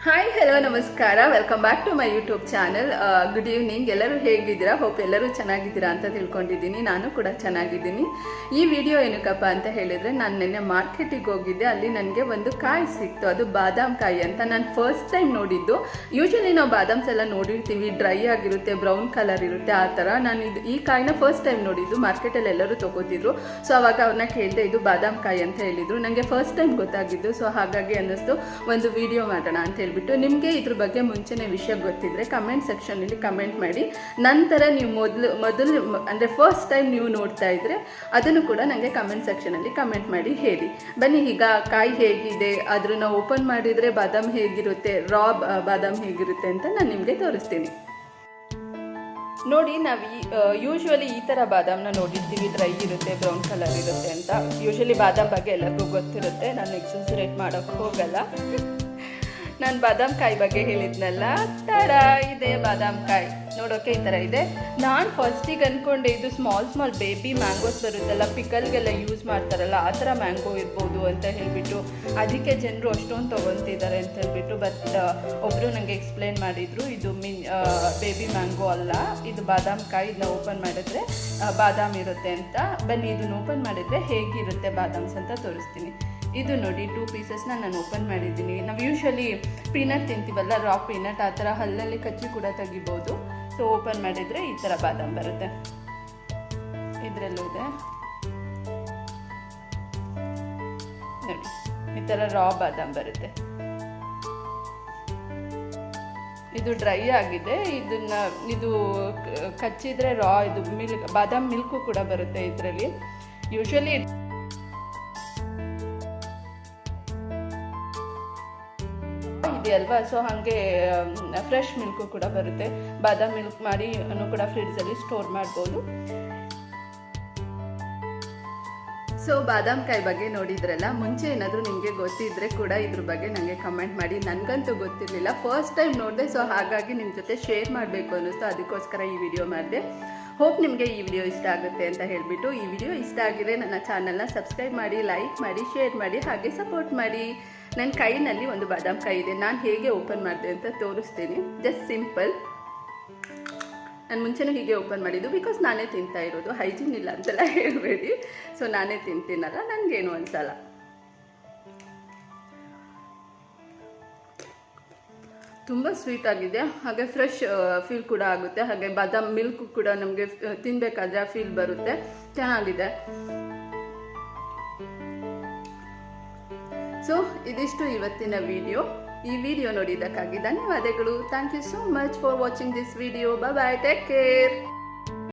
Hi hello ನಮಸ್ಕಾರ welcome back to my YouTube channel good evening ಎಲ್ಲರೂ ಹೇಗಿದ್ದೀರಾ hope ಎಲ್ಲರೂ ಚೆನ್ನಾಗಿದ್ದೀರಾ ಅಂತ ತಿಳ್ಕೊಂಡಿದ್ದೀನಿ ನಾನು ಕೂಡ ಚೆನ್ನಾಗಿದ್ದೀನಿ ಈ ವಿಡಿಯೋ ಏನಕ್ಕಪ್ಪ ಅಂತ ಹೇಳಿದರೆ ನಾನು ನಿನ್ನೆ ಮಾರ್ಕೆಟಿಗೆ ಹೋಗಿದ್ದೆ ಅಲ್ಲಿ ನನಗೆ ಒಂದು ಕಾಯಿ ಸಿಕ್ತು ಅದು ಬಾದಾಮ್ ಕಾಯಿ ಅಂತ ನಾನು ಫಸ್ಟ್ ಟೈಮ್ ನೋಡಿದ್ದು ಯೂಶ್ವಲಿ ನಾವು ಬಾದಾಮ್ಸ್ ಎಲ್ಲ ನೋಡಿರ್ತೀವಿ ಡ್ರೈ ಆಗಿರುತ್ತೆ ಬ್ರೌನ್ ಕಲರ್ ಇರುತ್ತೆ ಆ ಥರ ನಾನು ಇದು ಈ ಕಾಯಿನ ಫಸ್ಟ್ ಟೈಮ್ ನೋಡಿದ್ದು ಮಾರ್ಕೆಟಲ್ಲಿ ಎಲ್ಲರೂ ತೊಗೋತಿದ್ರು ಸೊ ಅವಾಗ ಅವ್ರನ್ನ ಕೇಳಿದೆ ಇದು ಬಾದಾಮ್ ಕಾಯಿ ಅಂತ ಹೇಳಿದರು ನನಗೆ ಫಸ್ಟ್ ಟೈಮ್ ಗೊತ್ತಾಗಿದ್ದು. ಸೊ ಹಾಗಾಗಿ ಅನ್ನಿಸ್ತು ಒಂದು ವಿಡಿಯೋ ಮಾಡೋಣ ಅಂತ ಹೇಳ್ಬಿಟ್ಟು ನಿಮಗೆ ಇದ್ರ ಬಗ್ಗೆ ಮುಂಚೆನೇ ವಿಷಯ ಗೊತ್ತಿದ್ರೆ ಕಮೆಂಟ್ ಸೆಕ್ಷನಲ್ಲಿ ಕಮೆಂಟ್ ಮಾಡಿ. ನಂತರ ನೀವು ಮೊದಲು ಮೊದಲು ಅಂದರೆ ಫಸ್ಟ್ ಟೈಮ್ ನೀವು ನೋಡ್ತಾ ಇದ್ರೆ ಅದನ್ನು ಕೂಡ ನನಗೆ ಕಮೆಂಟ್ ಸೆಕ್ಷನಲ್ಲಿ ಕಮೆಂಟ್ ಮಾಡಿ ಹೇಳಿ. ಬನ್ನಿ, ಈಗ ಕಾಯಿ ಹೇಗಿದೆ? ಅದನ್ನ ಓಪನ್ ಮಾಡಿದರೆ ಬಾದಾಮ್ ಹೇಗಿರುತ್ತೆ? ರಾ ಬಾದಾಮ್ ಹೇಗಿರುತ್ತೆ ಅಂತ ನಾನು ನಿಮಗೆ ತೋರಿಸ್ತೀನಿ. ನೋಡಿ, ನಾವು ಈ ಯೂಶ್ವಲಿ ಈ ಥರ ಬಾದಾಮ್ನ ನೋಡಿರ್ತೀವಿ. ಡ್ರೈ ಇರುತ್ತೆ ಬ್ರೌನ್ ಕಲರ್ ಇರುತ್ತೆ ಅಂತ. ಯೂಶ್ವಲಿ ಬಾದಾಮ್ ಬಗ್ಗೆ ಎಲ್ಲರಿಗೂ ಗೊತ್ತಿರುತ್ತೆ. ನಾನು ಎಕ್ಸಸರೇಟ್ ಮಾಡೋಕ್ಕೆ ಹೋಗಲ್ಲ. ನಾನು ಬಾದಾಮ್ ಕಾಯಿ ಬಗ್ಗೆ ಹೇಳಿದ್ನಲ್ಲ? ತಡ, ಇದೆ ಬಾದಾಮ್ ಕಾಯಿ ನೋಡೋಕೆ ಈ ಥರ ಇದೆ. ನಾನು ಫಸ್ಟಿಗೆ ಅಂದ್ಕೊಂಡೆ ಇದು ಸ್ಮಾಲ್ ಸ್ಮಾಲ್ ಬೇಬಿ ಮ್ಯಾಂಗೋಸ್ ಬರುತ್ತಲ್ಲ ಪಿಕಲ್ಗೆಲ್ಲ ಯೂಸ್ ಮಾಡ್ತಾರಲ್ಲ, ಆ ಥರ ಮ್ಯಾಂಗೋ ಇರ್ಬೋದು ಅಂತ ಹೇಳಿಬಿಟ್ಟು, ಅದಕ್ಕೆ ಜನರು ಅಷ್ಟೊಂದು ತೊಗೊತಿದ್ದಾರೆ ಅಂತ ಹೇಳ್ಬಿಟ್ಟು ಬಟ್ ಒಬ್ಬರು ನನಗೆ ಎಕ್ಸ್ಪ್ಲೇನ್ ಮಾಡಿದರು, ಇದು ಮಿನ್ ಬೇಬಿ ಮ್ಯಾಂಗೋ ಅಲ್ಲ, ಇದು ಬಾದಾಮ್ ಕಾಯಿ ಇದನ್ನ ಓಪನ್ ಮಾಡಿದ್ರೆ ಬಾದಾಮ್ ಇರುತ್ತೆ ಅಂತ. ಬನ್ನಿ, ಇದನ್ನ ಓಪನ್ ಮಾಡಿದರೆ ಹೇಗಿರುತ್ತೆ ಬಾದಾಮ್ಸ್ ಅಂತ ತೋರಿಸ್ತೀನಿ. ಇದು ನೋಡಿ ಟೂ ಪೀಸಸ್ನ ನಾನು ಓಪನ್ ಮಾಡಿದ್ದೀನಿ. ನಾವು ಯೂಶ್ವಲಿ ಪೀನಟ್ ತಿಂತೀವಲ್ಲ ರಾ ಪೀನಟ್ ಆ ಥರ ಹಲ್ಲಲ್ಲಿ ಕಚ್ಚಿ ಕೂಡ ತೆಗಿಬೋದು. ಸೊ ಓಪನ್ ಮಾಡಿದರೆ ಈ ಥರ ಬಾದಾಮ್ ಬರುತ್ತೆ. ಇದರಲ್ಲೂ ಇದೆ. ನೋಡಿ, ಈ ಥರ ರಾ ಬಾದಾಮ್ ಬರುತ್ತೆ. ಇದು ಡ್ರೈ ಆಗಿದೆ. ಇದನ್ನ, ಇದು ಕಚ್ಚಿದ್ರೆ ರಾ ಇದು ಮಿಲ್ಕ್ ಬಾದಾಮ್ ಮಿಲ್ಕು ಕೂಡ ಬರುತ್ತೆ ಇದರಲ್ಲಿ. ಯೂಶ್ವಲಿ ಅಲ್ವಾ? ಸೊ ಹಾಗೆ ಫ್ರೆಶ್ ಮಿಲ್ಕು ಕೂಡ ಬರುತ್ತೆ. ಬಾದಾಮ್ ಮಿಲ್ಕ್ ಮಾಡಿ ಕೂಡ ಫ್ರಿಡ್ಜಲ್ಲಿ ಸ್ಟೋರ್ ಮಾಡ್ಬೋದು. ಸೊ ಬಾದಾಮ್ ಕಾಯಿ ಬಗ್ಗೆ ನೋಡಿದ್ರಲ್ಲ, ಮುಂಚೆ ಏನಾದರೂ ನಿಮಗೆ ಗೊತ್ತಿದ್ರೆ ಕೂಡ ಇದ್ರ ಬಗ್ಗೆ ನನಗೆ ಕಮೆಂಟ್ ಮಾಡಿ. ನನಗಂತೂ ಗೊತ್ತಿರಲಿಲ್ಲ. ಫಸ್ಟ್ ಟೈಮ್ ನೋಡಿದೆ ಸೊ ಹಾಗಾಗಿ ನಿಮ್ಮ ಜೊತೆ ಶೇರ್ ಮಾಡಬೇಕು ಅನ್ನಿಸ್ತು. ಅದಕ್ಕೋಸ್ಕರ ಈ ವಿಡಿಯೋ ಮಾಡಿದೆ. ಹೋಪ್ ನಿಮಗೆ ಈ ವಿಡಿಯೋ ಇಷ್ಟ ಆಗುತ್ತೆ ಅಂತ ಹೇಳಿಬಿಟ್ಟು ಈ ವಿಡಿಯೋ ಇಷ್ಟ ಆಗಿದ್ರೆ ನನ್ನ ಚಾನಲ್ನ ಸಬ್ಸ್ಕ್ರೈಬ್ ಮಾಡಿ ಲೈಕ್ ಮಾಡಿ ಶೇರ್ ಮಾಡಿ, ಹಾಗೆ ಸಪೋರ್ಟ್ ಮಾಡಿ. ನನ್ನ ಕೈನಲ್ಲಿ ಒಂದು ಬಾದಾಮ್ ಕೈ ಇದೆ. ನಾನು ಹೇಗೆ ಓಪನ್ ಮಾಡಿದೆ ಅಂತ ತೋರಿಸ್ತೀನಿ. ಜಸ್ಟ್ ಸಿಂಪಲ್ ನಾನು ಮುಂಚೆನೂ ಹೀಗೆ ಓಪನ್ ಮಾಡಿದ್ದು ಬಿಕಾಸ್ ನಾನೇ ತಿಂತಾ ಇರೋದು. ಹೈಜೀನ್ ಇಲ್ಲ ಅಂತೆಲ್ಲ ಹೇಳಬೇಡಿ. ಸೊ ನಾನೇ ತಿಂತೀನಲ್ಲ. ನನಗೇನು ಅನ್ಸಲ್ಲ ತುಂಬ ಸ್ವೀಟ್ ಆಗಿದೆ. ಹಾಗೆ ಫ್ರೆಶ್ ಫೀಲ್ ಕೂಡ ಆಗುತ್ತೆ. ಹಾಗೆ ಬಾದಾಮ್ ಮಿಲ್ಕ್ ಕೂಡ ನಮಗೆ ತಿನ್ಬೇಕಾದ್ರೆ ಫೀಲ್ ಬರುತ್ತೆ. ಚೆನ್ನಾಗಿದೆ. ಸೊ ಇದಿಷ್ಟು ಇವತ್ತಿನ ವಿಡಿಯೋ ಈ ವಿಡಿಯೋ ನೋಡಿದ್ದಕ್ಕಾಗಿ ಧನ್ಯವಾದಗಳು. Thank you so much for watching this video bye take care